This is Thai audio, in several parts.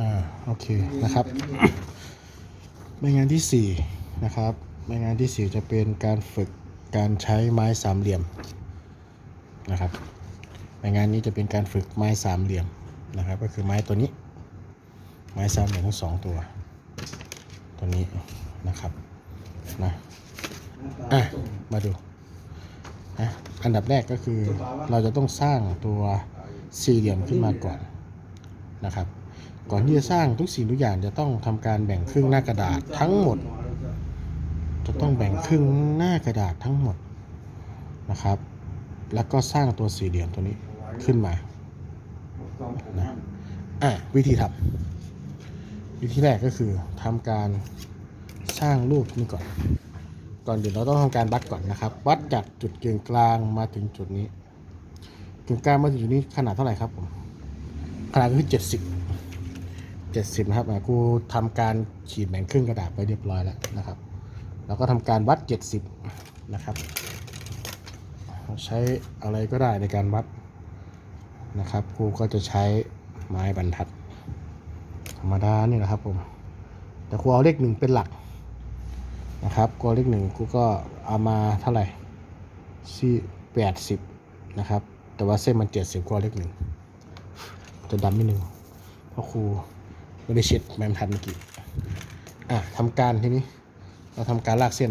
อ่าโอเคนะครับใบงานที่สี่นะครับใบงานที่สี่จะเป็นการฝึกการใช้ไม้สามเหลี่ยมนะครับใบงานนี้จะเป็นการฝึกไม้สามเหลี่ยมนะครับ ก็คือไม้ตัวนี้ ไม้สามเหลี่ยมทั้งสองตัว ตัวนี้นะครับนะอะมาดูนะอันดับแรกก็คือเราจะต้องสร้างตัวสี่เหลี่ยมขึ้นมาก่อนนะครับ ก่อนที่จะสร้างทุกสิ่งทุกอย่างจะต้องทำการแบ่งครึ่งหน้ากระดาษทั้งหมด จะต้องแบ่งครึ่งหน้ากระดาษทั้งหมดนะครับ แล้วก็สร้างตัวสี่เหลี่ยมตัวนี้ขึ้นมานะอะวิธีทำวิธีแรกก็คือทำการสร้างรูปนี้ก่อน ก่อนอื่นเราต้องทำการวัดก่อนนะครับ วัดจากจุดเก่งกลางมาถึงจุดนี้เก่งกลางมาถึงจุดนี้ขนาดเท่าไหร่ครับผมขนาดก็คือเจ็ดสิบ เจ็ดสิบนะครับกูทำการขีดแบ่งครึ่งกระดาษไปเรียบร้อยแล้วนะครับแล้วก็ทำการวัดเจ็ดสิบนะครับ ใช้อะไรก็ได้ในการวัดนะครับกูก็จะใช้ไม้บรรทัด ธรรมดานี่แหละครับผมแต่กูเอาเลขหนึ่งเป็นหลักนะครับกูเอเลขหนึ่งกูก็เอามาเท่าไหร่สี่แปดสิบนะครับ แต่ว่าเส้นมันเจ็ดสิบกูเอาเลขหนึ่งจะดำนิดนึงเพราะครู ไม่ได้เช็ดแมมทันเมื่อกี้ อะทำการทีนี้ เราทำการลากเส้น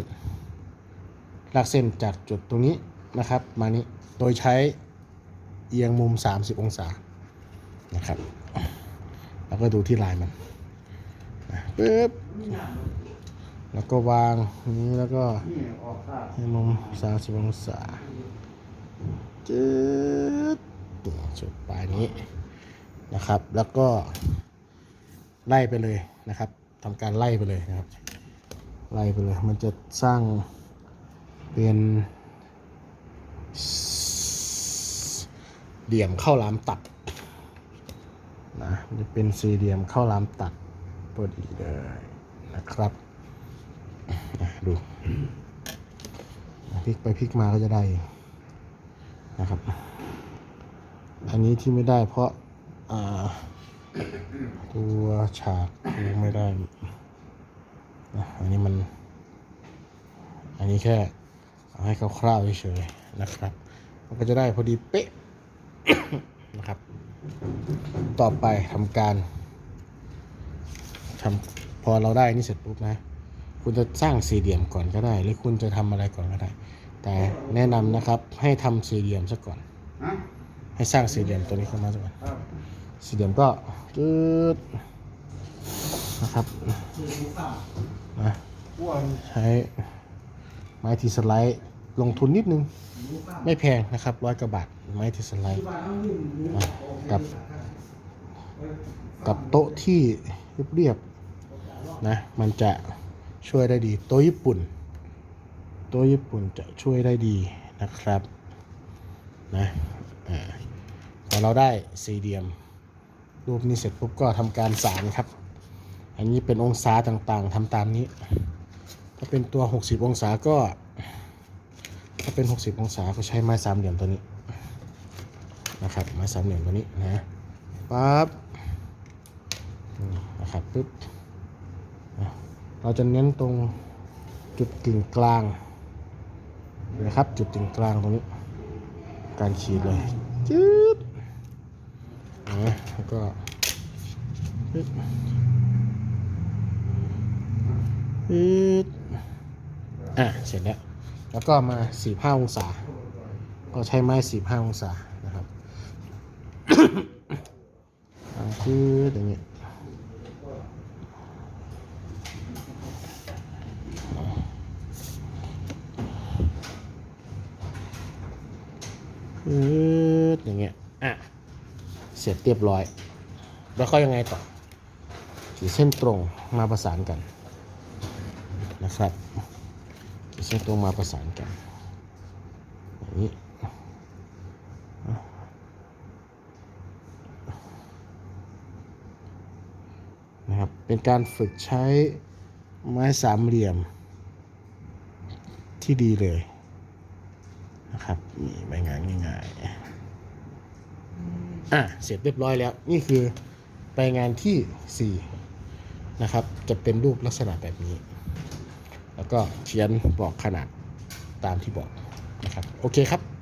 ลากเส้นจากจุดตรงนี้นะครับ มานี้ โดยใช้เอียงมุม 30 องศา นะครับ แล้วก็ดูที่ลายมันปึ๊บ แล้วก็วางนี้แล้วก็ให้มุม 30 องศาจืดจุดปลายนี้นะครับ แล้วก็ ไล่ไปเลยนะครับทำการไล่ไปเลยนะครับ ไล่ไปเลย มันจะสร้างเป็นเหลี่ยมเข้าลามตัดนะจะเป็นสี่เหลี่ยมเข้าลามตัดพอดีเลยนะครับดูพลิกไปพลิกมาก็จะได้นะครับ อันนี้ที่ไม่ได้เพราะอ่า ตัวฉากดูไม่ได้นะอันนี้มัน อันนี้แค่เอาให้คร่าวๆเฉยๆนะครับ มันก็จะได้พอดีเป๊ะนะครับ ต่อไปทำการทำพอเราได้นี่เสร็จปุ๊บนะ คุณจะสร้างสี่เหลี่ยมก่อนก็ได้ หรือคุณจะทำอะไรก่อนก็ได้ แต่แนะนำนะครับให้ทำสี่เหลี่ยมซะก่อนฮะให้สร้างสี่เหลี่ยมตัวนี้ขึ้นมาซะก่อนครับ สีเหลี่ยมก็จืดนะครับนะใช้ไม้ทีสไลด์ลงทุนนิดนึง ไม่แพงนะครับร้อยกว่าบาทไม้ทีสไลด์กับ กับโต๊ะที่เรียบๆนะมันจะช่วยได้ดี โต๊ะญี่ปุ่น โต๊ะญี่ปุ่นจะช่วยได้ดีนะครับนะอ่าพอเราได้สี่เหลี่ยม รูปนี้เสร็จปุ๊บก็ทำการสารครับ อันนี้เป็นองศาต่างๆทำตามนี้ ถ้าเป็นตัว 60 องศาก็ ถ้าเป็น 60 องศาก็ใช้ไม้สามเหลี่ยมตัวนี้นะครับไม้สามเหลี่ยมตัวนี้นะปั๊บนะครับปุ๊บเราจะเน้นตรงจุดกึ่งกลางนะครับจุดกึ่งกลางตรงนี้ การขีดเลยจืด นะแล้วก็ปึ๊บปึ๊บอะ เสร็จแล้ว แล้วก็มา45องศา ก็ใช้ไม้45องศานะครับอาคืออย่างเงี้ยอืดอย่างเงี้ย อะ เสร็จเรียบร้อย แล้วก็ยังไงต่อขีดเส้นตรงมาประสานกันนะครับขีดเส้นตรงมาประสานกันอย่างนี้นะครับเป็นการฝึกใช้ไม้สามเหลี่ยมที่ดีเลยนะครับนี่ใบงานง่ายๆ อะเสร็จเรียบร้อยแล้ว นี่คือใบงานที่ 4 นะครับ จะเป็นรูปลักษณะแบบนี้ แล้วก็เขียนบอกขนาดตามที่บอกนะครับ โอเคครับ